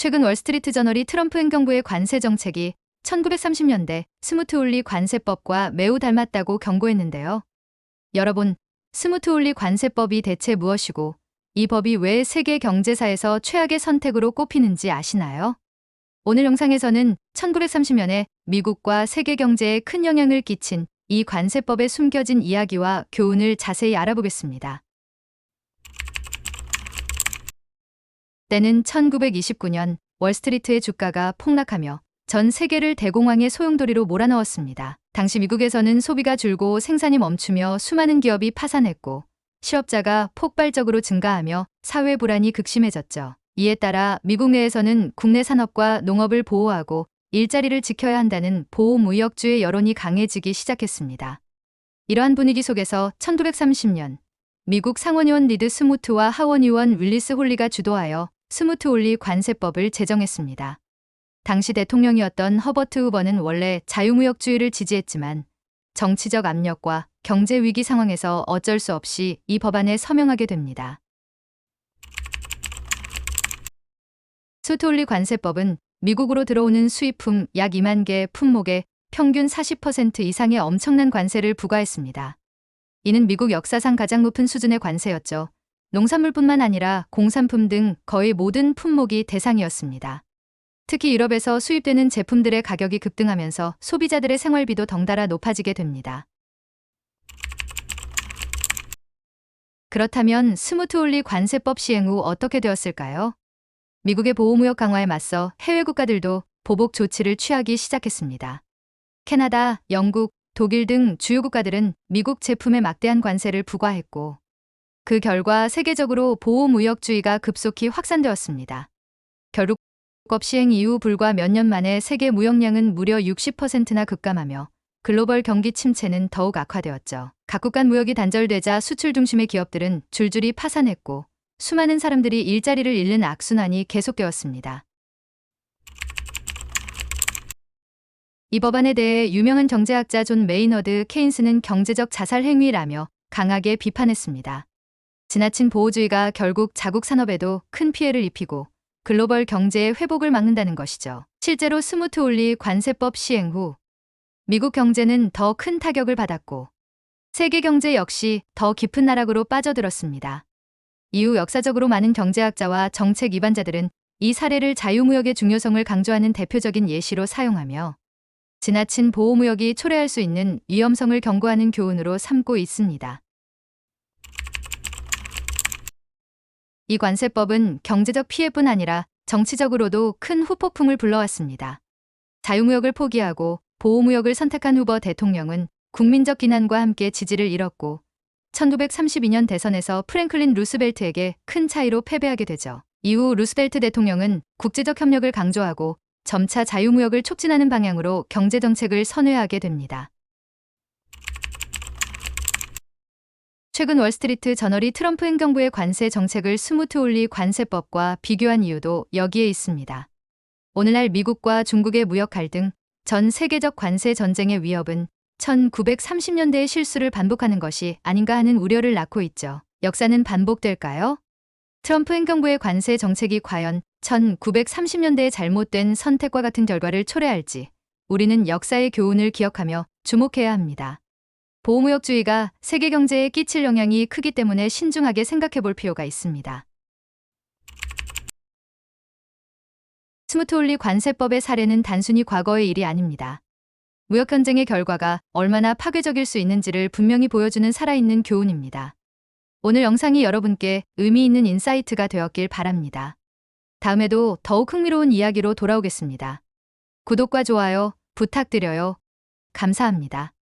최근 월스트리트 저널이 트럼프 행정부의 관세 정책이 1930년대 스무트올리 관세법과 매우 닮았다고 경고했는데요. 여러분, 스무트올리 관세법이 대체 무엇이고 이 법이 왜 세계 경제사에서 최악의 선택으로 꼽히는지 아시나요? 오늘 영상에서는 1930년에 미국과 세계 경제에 큰 영향을 끼친 이 관세법에 숨겨진 이야기와 교훈을 자세히 알아보겠습니다. 때는 1929년 월스트리트의 주가가 폭락하며 전 세계를 대공황의 소용돌이로 몰아넣었습니다. 당시 미국에서는 소비가 줄고 생산이 멈추며 수많은 기업이 파산했고 실업자가 폭발적으로 증가하며 사회 불안이 극심해졌죠. 이에 따라 미국 내에서는 국내 산업과 농업을 보호하고 일자리를 지켜야 한다는 보호무역주의 여론이 강해지기 시작했습니다. 이러한 분위기 속에서 1930년 미국 상원의원 리드 스무트와 하원의원 윌리스 홀리가 주도하여 스무트 홀리 관세법을 제정했습니다. 당시 대통령이었던 허버트 후버는 원래 자유무역주의를 지지했지만 정치적 압력과 경제 위기 상황에서 어쩔 수 없이 이 법안에 서명하게 됩니다. 스무트홀리 관세법은 미국으로 들어오는 수입품 약 2만 개 품목에 평균 40% 이상의 엄청난 관세를 부과했습니다. 이는 미국 역사상 가장 높은 수준의 관세였죠. 농산물뿐만 아니라 공산품 등 거의 모든 품목이 대상이었습니다. 특히 유럽에서 수입되는 제품들의 가격이 급등하면서 소비자들의 생활비도 덩달아 높아지게 됩니다. 그렇다면 스무트올리 관세법 시행 후 어떻게 되었을까요? 미국의 보호무역 강화에 맞서 해외 국가들도 보복 조치를 취하기 시작했습니다. 캐나다, 영국, 독일 등 주요 국가들은 미국 제품에 막대한 관세를 부과했고 그 결과 세계적으로 보호무역주의가 급속히 확산되었습니다. 결국 법 시행 이후 불과 몇 년 만에 세계 무역량은 무려 60%나 급감하며 글로벌 경기 침체는 더욱 악화되었죠. 각국 간 무역이 단절되자 수출 중심의 기업들은 줄줄이 파산했고 수많은 사람들이 일자리를 잃는 악순환이 계속되었습니다. 이 법안에 대해 유명한 경제학자 존 메이너드 케인스는 경제적 자살 행위라며 강하게 비판했습니다. 지나친 보호주의가 결국 자국 산업에도 큰 피해를 입히고 글로벌 경제의 회복을 막는다는 것이죠. 실제로 스무트 올리 관세법 시행 후 미국 경제는 더 큰 타격을 받았고 세계 경제 역시 더 깊은 나락으로 빠져들었습니다. 이후 역사적으로 많은 경제학자와 정책 위반자들은 이 사례를 자유무역의 중요성을 강조하는 대표적인 예시로 사용하며 지나친 보호무역이 초래할 수 있는 위험성을 경고하는 교훈으로 삼고 있습니다. 이 관세법은 경제적 피해뿐 아니라 정치적으로도 큰 후폭풍을 불러왔습니다. 자유무역을 포기하고 보호무역을 선택한 후보 대통령은 국민적 기난과 함께 지지를 잃었고 1932년 대선에서 프랭클린 루스벨트에게 큰 차이로 패배하게 되죠. 이후 루스벨트 대통령은 국제적 협력을 강조하고 점차 자유무역을 촉진하는 방향으로 경제정책을 선회하게 됩니다. 최근 월스트리트 저널이 트럼프 행정부의 관세 정책을 스무트 올리 관세법과 비교한 이유도 여기에 있습니다. 오늘날 미국과 중국의 무역 갈등, 전 세계적 관세 전쟁의 위협은 1930년대의 실수를 반복하는 것이 아닌가 하는 우려를 낳고 있죠. 역사는 반복될까요? 트럼프 행정부의 관세 정책이 과연 1930년대의 잘못된 선택과 같은 결과를 초래할지 우리는 역사의 교훈을 기억하며 주목해야 합니다. 보호무역주의가 세계 경제에 끼칠 영향이 크기 때문에 신중하게 생각해 볼 필요가 있습니다. 스무트올리 관세법의 사례는 단순히 과거의 일이 아닙니다. 무역 전쟁의 결과가 얼마나 파괴적일 수 있는지를 분명히 보여주는 살아있는 교훈입니다. 오늘 영상이 여러분께 의미 있는 인사이트가 되었길 바랍니다. 다음에도 더욱 흥미로운 이야기로 돌아오겠습니다. 구독과 좋아요 부탁드려요. 감사합니다.